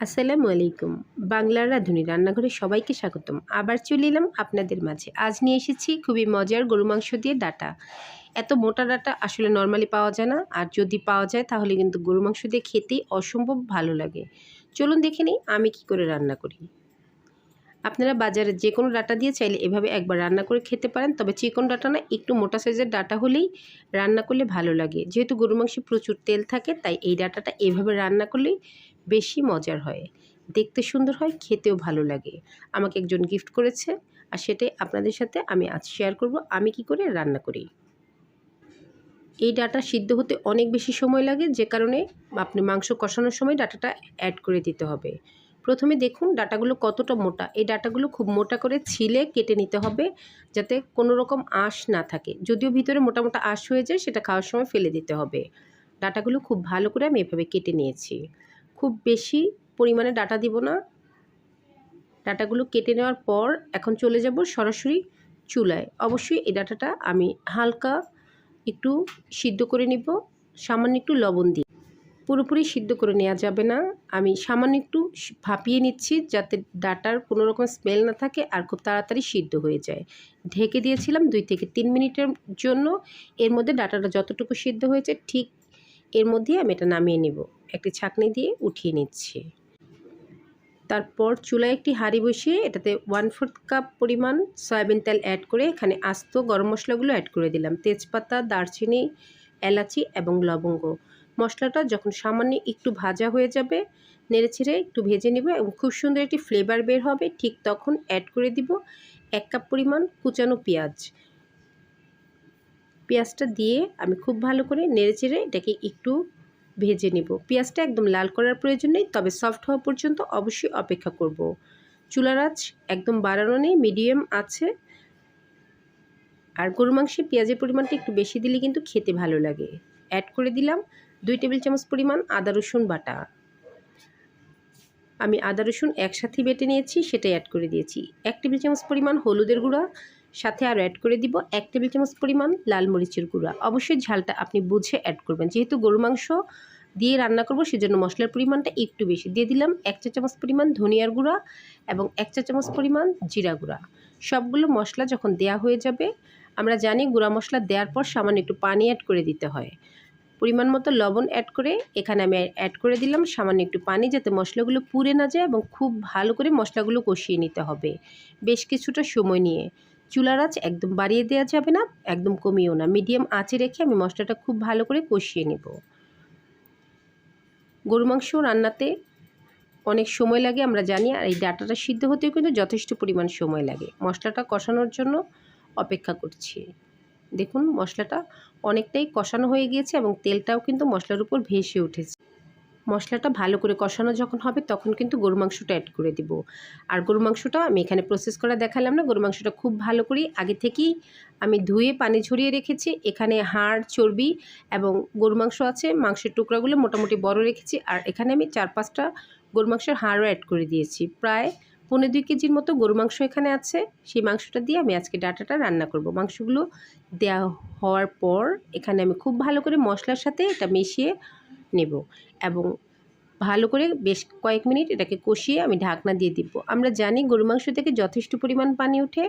আসসালামু আলাইকুম। বাংলার রাঁধুনি রান্নাঘরে সবাইকে স্বাগতম। আবার চলে এলাম আপনাদের মাঝে। আজ নিয়ে এসেছি খুবই মজার গরু মাংস দিয়ে ডাটা। এত মোটা ডাটা আসলে নর্মালি পাওয়া যায় না। আর যদি পাওয়া যায়, তাহলে কিন্তু গরু মাংস দিয়ে খেতেই অসম্ভব ভালো লাগে। চলুন দেখে নিই আমি কি করে রান্না করি। আপনারা বাজারে যে কোনো ডাটা দিয়ে চাইলে এভাবে একবার রান্না করে খেতে পারেন। তবে চিকন ডাটা না, একটু মোটা সাইজের ডাটা হলেই রান্না করলে ভালো লাগে। যেহেতু গরু মাংসে প্রচুর তেল থাকে, তাই এই ডাটাটা এভাবে রান্না করলেই বেশি মজার হয়। দেখতে সুন্দর হয়, খেতেও ভালো লাগে। আমাকে একজন গিফট করেছে আর সেটাই আপনাদের সাথে আমি আজ শেয়ার করব। আমি কি করে রান্না করি। এই ডাটা সিদ্ধ হতে অনেক বেশি সময় লাগে, যে কারণে আপনি মাংস কষানোর সময় ডাটাটা অ্যাড করে দিতে হবে। প্রথমে দেখুন ডাটাগুলো কতটা মোটা। এই ডাটাগুলো খুব মোটা করে ছিলে কেটে নিতে হবে, যাতে কোনো রকম আঁশ না থাকে। যদিও ভিতরে মোটা মোটা আঁশ হয়ে যায়, সেটা খাওয়ার সময় ফেলে দিতে হবে। ডাটাগুলো খুব ভালো করে আমি এভাবে কেটে নিয়েছি। খুব বেশি পরিমাণে ডাটা দিব না। ডাটাগুলো কেটে নেওয়ার পর এখন চলে যাব সরাসরি চুলায়। অবশ্যই এই ডাটাটা আমি হালকা একটু সিদ্ধ করে নিব, সামান্য একটু লবণ দিয়ে। পুরোপুরি সিদ্ধ করে নেওয়া যাবে না। আমি সামান্য একটু ভাপিয়ে নিচ্ছি যাতে ডাটার কোনো রকম স্মেল না থাকে আর খুব তাড়াতাড়ি সিদ্ধ হয়ে যায়। ঢেকে দিয়েছিলাম দুই থেকে তিন মিনিটের জন্য। এর মধ্যে ডাটাটা যতটুকু সিদ্ধ হয়েছে ঠিক এর মধ্যে আমি এটা নামিয়ে নেব। একটি ছাঁকনি দিয়ে উঠিয়ে নিচ্ছি। তারপর চুলায় একটি হাঁড়ি বসিয়ে এটাতে ওয়ান ফোর্থ কাপ পরিমাণ সয়াবিন তেল অ্যাড করে এখানে আস্ত গরম মশলাগুলো অ্যাড করে দিলাম। তেজপাতা, দারচিনি, এলাচি এবং লবঙ্গ। মশলাটা যখন সামান্য একটু ভাজা হয়ে যাবে নেড়েছেড়ে একটু ভেজে নেব এবং খুব সুন্দর একটি ফ্লেভার বের হবে। ঠিক তখন অ্যাড করে দিব এক কাপ পরিমাণ কুচানো পেঁয়াজ। পেঁয়াজটা দিয়ে আমি খুব ভালো করে নেড়েচেড়ে এটাকে একটু ভেজে নিব। পেঁয়াজটা একদম লাল করার প্রয়োজন নেই, তবে সফট হওয়া পর্যন্ত অবশ্যই অপেক্ষা করব। চুলার আঁচ একদম বাড়ানো নেই মিডিয়াম আছে। আর গরু মাংসে পেঁয়াজের পরিমাণটা একটু বেশি দিলে কিন্তু খেতে ভালো লাগে। অ্যাড করে দিলাম দুই টেবিল চামচ পরিমাণ আদা, রসুন বাটা। আমি আদা, রসুন একসাথে বেটে নিয়েছি, সেটাই অ্যাড করে দিয়েছি। এক টেবিল চামচ পরিমাণ হলুদের গুঁড়া সাথে আরও অ্যাড করে দিব এক টেবিল চামচ পরিমাণ লাল মরিচের গুঁড়া। অবশ্যই ঝালটা আপনি বুঝে অ্যাড করবেন। যেহেতু গরু মাংস দিয়ে রান্না করব, সেজন্য মশলার পরিমাণটা একটু বেশি। দিয়ে দিলাম এক চা চামচ পরিমাণ ধনিয়ার গুঁড়া এবং এক চা চামচ পরিমাণ জিরা গুঁড়া। সবগুলো মশলা যখন দেয়া হয়ে যাবে, আমরা জানি গুঁড়া মশলা দেওয়ার পর সামান্য একটু পানি অ্যাড করে দিতে হয়। পরিমাণ মতো লবণ অ্যাড করে এখানে আমি অ্যাড করে দিলাম সামান্য একটু পানি যাতে মশলাগুলো পুড়ে না যায় এবং খুব ভালো করে মশলাগুলো কষিয়ে নিতে হবে। বেশ কিছুটা সময় নিয়ে চুলার আঁচ একদম বাড়িয়ে দেওয়া যাবে না, একদম কমিয়েও না। মিডিয়াম আঁচে রেখে আমি মশলাটা খুব ভালো করে কষিয়ে নেব। গরু মাংস রান্নাতে অনেক সময় লাগে, আমরা জানি, আর এই ডাটাটা সিদ্ধ হতেও কিন্তু যথেষ্ট পরিমাণ সময় লাগে। মশলাটা কষানোর জন্য অপেক্ষা করছি। দেখুন, মশলাটা অনেকটাই কষানো হয়ে গিয়েছে এবং তেলটাও কিন্তু মশলার উপর ভেসে উঠেছে। মশলাটা ভালো করে কষানো যখন হবে, তখন কিন্তু গরু মাংসটা অ্যাড করে দিব। আর গরু মাংসটা আমি এখানে প্রসেস করা দেখালাম না গরু মাংসটা খুব ভালো করে আগে থেকেই আমি ধুয়ে পানি ঝরিয়ে রেখেছি। এখানে হাড়, চর্বি এবং গরু মাংস আছে, মাংসের টুকরাগুলো মোটামুটি বড় রেখেছি আর এখানে আমি চার পাঁচটা গরু মাংসের হাড়ও অ্যাড করে দিয়েছি। প্রায় পনেরো দুই কেজির মতো গরু মাংস এখানে আছে, সেই মাংসটা দিয়ে আমি আজকে ডাটাটা রান্না করব। মাংসগুলো দেওয়া হওয়ার পর এখানে আমি খুব ভালো করে মশলার সাথে এটা মিশিয়ে নেব। এবং ভালো করে বেশ কয়েক মিনিট এটাকে কষিয়ে আমি ঢাকনা দিয়ে দিব। আমরা জানি গরু মাংস থেকে যথেষ্ট পরিমাণ পানি উঠে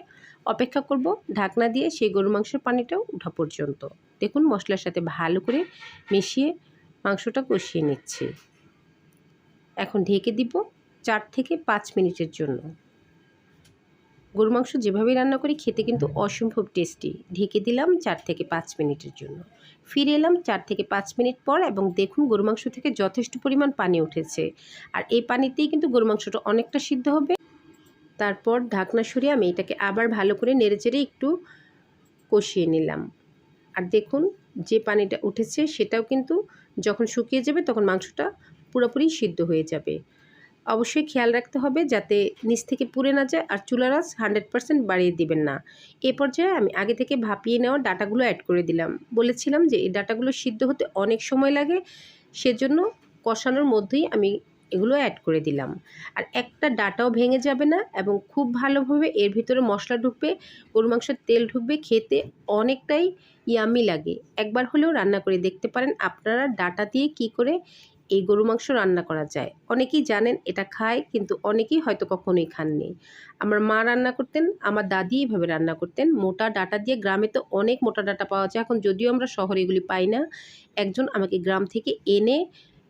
অপেক্ষা করব। ঢাকনা দিয়ে সেই গরু মাংসের পানিটাও উঠা পর্যন্ত। দেখুন, মশলার সাথে ভালো করে মিশিয়ে মাংসটা কষিয়ে নিচ্ছি। এখন ঢেকে দিব চার থেকে পাঁচ মিনিটের জন্য। গরু মাংস যেভাবে রান্না করি, খেতে কিন্তু অসম্ভব টেস্টি ঢেকে দিলাম চার থেকে পাঁচ মিনিটের জন্য। ফিরে এলাম চার থেকে পাঁচ মিনিট পর এবং দেখুন গরু মাংস থেকে যথেষ্ট পরিমাণ পানি উঠেছে। আর এই পানিতেই কিন্তু গরু মাংসটা অনেকটা সিদ্ধ হবে। তারপর ঢাকনা সরিয়ে আমি এটাকে আবার ভালো করে নেড়েচেড়ে একটু কষিয়ে নিলাম। আর দেখুন যে পানিটা উঠেছে, সেটাও কিন্তু যখন শুকিয়ে যাবে, তখন মাংসটা পুরোপুরি সিদ্ধ হয়ে যাবে। অবশ্যই খেয়াল রাখতে হবে যাতে নিচ থেকে পুড়ে না যায় আর চুলার আঁচ হান্ড্রেড পারসেন্ট বাড়িয়ে দিবেন না। এ পর্যায়ে আমি আগে থেকে ভাপিয়ে নেওয়া ডাটাগুলো অ্যাড করে দিলাম। বলেছিলাম যে এই ডাটাগুলো সিদ্ধ হতে অনেক সময় লাগে, সেজন্য কষানোর মধ্যেই আমি এগুলো অ্যাড করে দিলাম। আর একটা ডাটাও ভেঙে যাবে না এবং খুব ভালোভাবে এর ভিতরে মশলা ঢুকবে গরু মাংসের তেল ঢুকবে, খেতে অনেকটাই ইয়ামি লাগে। একবার হলেও রান্না করে দেখতে পারেন আপনারা ডাটা দিয়ে কি করে এই গরু মাংস রান্না করা যায়। অনেকেই জানেন এটা খায়, কিন্তু অনেকেই হয়তো কখনোই খাননি। আমার মা রান্না করতেন, আমার দাদি এইভাবে রান্না করতেন। মোটা ডাটা দিয়ে গ্রামে তো অনেক মোটা ডাটা পাওয়া যায়। এখন যদিও আমরা শহরে এগুলি পাই না, একজন আমাকে গ্রাম থেকে এনে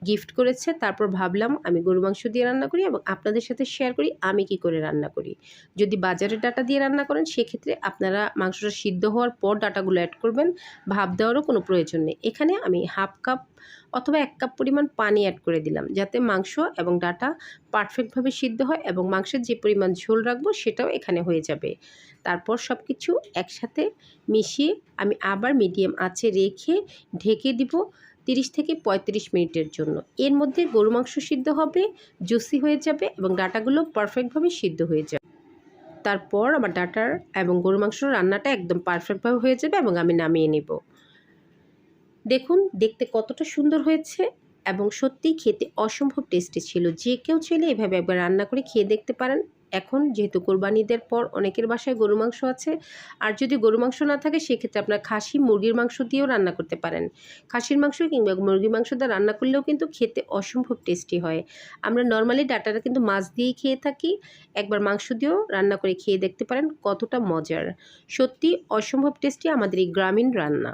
গিফট করেছে, তারপর ভাবলাম আমি গরু মাংস দিয়ে রান্না করি এবং আপনাদের সাথে শেয়ার করি আমি কি করে রান্না করি। যদি বাজারের ডাটা দিয়ে রান্না করেন, সেক্ষেত্রে আপনারা মাংসটা সিদ্ধ হওয়ার পর ডাটাগুলো অ্যাড করবেন ভাব দেওয়ারও কোনো প্রয়োজন নেই। এখানে আমি হাফ কাপ অথবা এক কাপ পরিমাণ পানি অ্যাড করে দিলাম, যাতে মাংস এবং ডাটা পারফেক্টভাবে সিদ্ধ হয় এবং মাংসের যে পরিমাণ ঝোল রাখব সেটাও এখানে হয়ে যাবে। তারপর সব কিছু একসাথে মিশিয়ে আমি আবার মিডিয়াম আঁচে রেখে ঢেকে দিব তিরিশ থেকে পঁয়ত্রিশ মিনিটের জন্য। এর মধ্যে গরু মাংস সিদ্ধ হবে, জুসি হয়ে যাবে এবং ডাটাগুলো পারফেক্টভাবে সিদ্ধ হয়ে যাবে। তারপর আমার ডাটার এবং গরু মাংস রান্নাটা একদম পারফেক্টভাবে হয়ে যাবে এবং আমি নামিয়ে নেব। দেখুন, দেখতে কতটা সুন্দর হয়েছে এবং সত্যিই খেতে অসম্ভব টেস্টি ছিল। যে কেউ চাইলে এভাবে একবার রান্না করে খেয়ে দেখতে পারেন। এখন যেহেতু কোরবানিদের পর অনেকের বাসায় গরু মাংস আছে, আর যদি গরু মাংস না থাকে সেক্ষেত্রে আপনার খাসি, মুরগির মাংস দিয়েও রান্না করতে পারেন। খাসির মাংস কিংবা মুরগির মাংস দিয়ে রান্না করলেও কিন্তু খেতে অসম্ভব টেস্টি হয়। আমরা নর্মালি ডাটাটা কিন্তু মাছ দিয়েই খেয়ে থাকি, একবার মাংস দিয়েও রান্না করে খেয়ে দেখতে পারেন কতটা মজার। সত্যি অসম্ভব টেস্টি আমাদের এই গ্রামীণ রান্না।